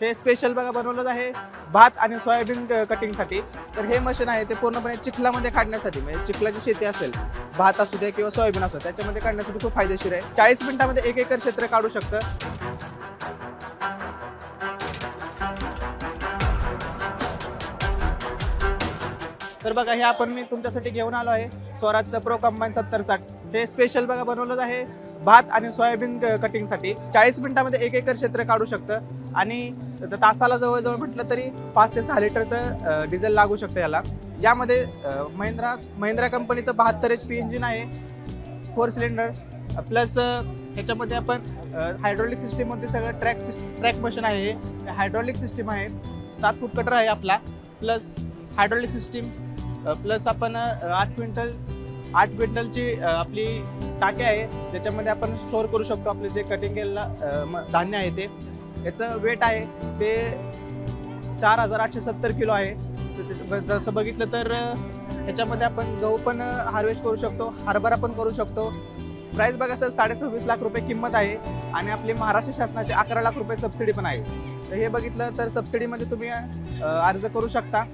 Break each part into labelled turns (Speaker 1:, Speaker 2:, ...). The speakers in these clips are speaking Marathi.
Speaker 1: हे स्पेशल बघा बनवलं आहे भात आणि सोयाबीन कटिंगसाठी तर हे मशीन आहे ते पूर्णपणे चिखलामध्ये काढण्यासाठी म्हणजे चिखलाची शेती असेल भात असू दे किंवा सोयाबीन असू दे, त्याच्यामध्ये काढण्यासाठी खूप फायदेशीर आहे. चाळीस मिनिटामध्ये एक एकर क्षेत्र काढू शकतं. तर बघा हे आपण मी तुमच्यासाठी घेऊन आलो आहे स्वराजचं प्रो कंबाईन सत्तर साठ हे स्पेशल बघा बनवलं आहे भात आणि सोयाबीन कटिंगसाठी चाळीस मिनिटामध्ये एक एकर क्षेत्र काढू शकतं. आणि तर तासाला जवळजवळ म्हटलं तरी पाच ते सहा लिटरचं डिझेल लागू शकतं याला. यामध्ये महिंद्रा महिंद्रा कंपनीचं बहात्तर एच पी इंजिन आहे फोर सिलेंडर. प्लस ह्याच्यामध्ये आपण हायड्रॉलिक सिस्टीममध्ये सगळं ट्रॅक ट्रॅक मशीन आहे हायड्रॉलिक सिस्टीम आहे. सात फूट कटर आहे आपला. प्लस हायड्रॉलिक सिस्टीम प्लस आपण आठ क्विंटल आठ क्विंटलची आपली टाकी आहे. त्याच्यामध्ये आपण स्टोअर करू शकतो आपले जे कटिंग केलेलं धान्य आहे ते. याचं वेट आहे ते चार हजार आठशे सत्तर किलो आहे. जसं बघितलं तर ह्याच्यामध्ये आपण गहू पण हार्वेस्ट करू शकतो हरभरा पण करू शकतो. प्राईस बघा सर साडेसव्वीस लाख रुपये किंमत आहे आणि आपली महाराष्ट्र शासनाची अकरा लाख रुपये सबसिडी पण आहे. तर हे बघितलं तर सबसिडीमध्ये तुम्ही अर्ज करू शकता.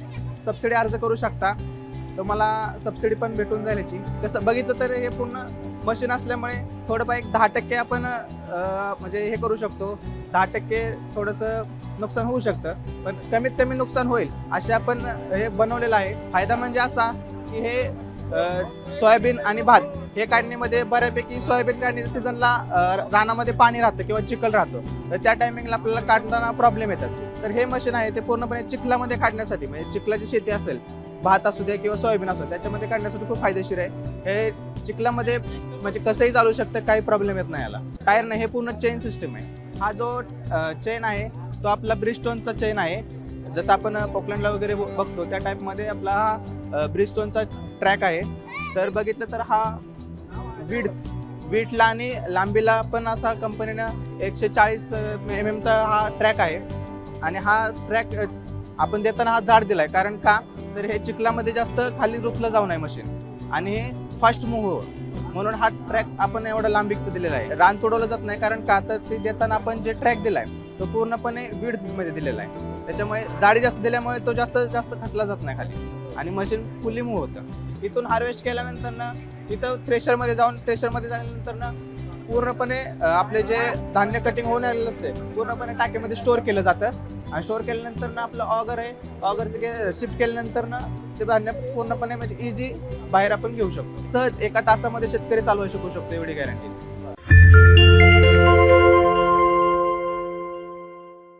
Speaker 1: सबसिडी अर्ज करू शकता. तर मला सबसिडी पण भेटून जाईल याची. कसं बघितलं तर हे पूर्ण मशीन असल्यामुळे थोडंफार एक दहा टक्के आपण म्हणजे हे करू शकतो. दहा टक्के थोडंसं नुकसान होऊ शकतं पण कमीत कमी नुकसान होईल असे आपण हे बनवलेलं आहे. फायदा म्हणजे असा की हे सोयाबीन आणि भात हे काढणीमध्ये बऱ्यापैकी सोयाबीन काढणीच्या सीझनला रानामध्ये पाणी राहतं किंवा चिखल राहतो. तर त्या टायमिंगला आपल्याला काढताना प्रॉब्लेम येतात. तर हे मशीन आहे ते पूर्णपणे चिखलामध्ये काढण्यासाठी म्हणजे चिखलाची शेती असेल भात असू दे किंवा सोयाबीन असू दे त्याच्यामध्ये काढण्यासाठी खूप फायदेशीर आहे. हे चिखलामध्ये म्हणजे कसंही चालू शकतं काही प्रॉब्लेम येत नाही याला. टायर नाही हे पूर्ण चेन सिस्टम आहे. हा जो चेन आहे तो आपला ब्रिस्टोनचा चेन आहे. जसं आपण पोकलँडला वगैरे बघतो त्या टाईपमध्ये आपला हा ब्रिस्टोनचा ट्रॅक आहे. तर बघितलं तर हा विड्थ विडला आणि लांबीला पण असा कंपनीनं एकशे चाळीस एम एमचा हा ट्रॅक आहे. आणि हा ट्रॅक आपण देताना हा जाड दिलाय. कारण का? तर हे चिखलामध्ये जास्त खाली रुतलं जाऊ नये मशीन आणि हे फास्ट मूव्ह हो म्हणून हा ट्रॅक आपण एवढा लांबीचं दिलेला आहे. रान तोडवलं जात नाही. कारण का? तर ते देताना आपण जे ट्रॅक दिलाय तो पूर्णपणे विडमध्ये दिलेला आहे. त्याच्यामुळे जाडी जास्त दिल्यामुळे तो जास्त जास्त खचला जात नाही खाली. आणि मशीन फुली मूव्ह होतं. इथून हार्वेस्ट केल्यानंतर ना इथं थ्रेशरमध्ये जाऊन थ्रेशरमध्ये झाल्यानंतर ना पूर्णपणे आपले जे धान्य कटिंग होऊन आलेलं असते पूर्णपणे टाकीमध्ये स्टोअर केलं जातं. आणि स्टोअर केल्यानंतर ना आपलं ऑगर आहे ऑगर तिथे शिफ्ट केल्यानंतर ना ते धान्य पूर्णपणे म्हणजे इझी बाहेर आपण घेऊ शकतो. सहज एका तासामध्ये शेतकरी चालवू शकू शकतो एवढी गॅरंटी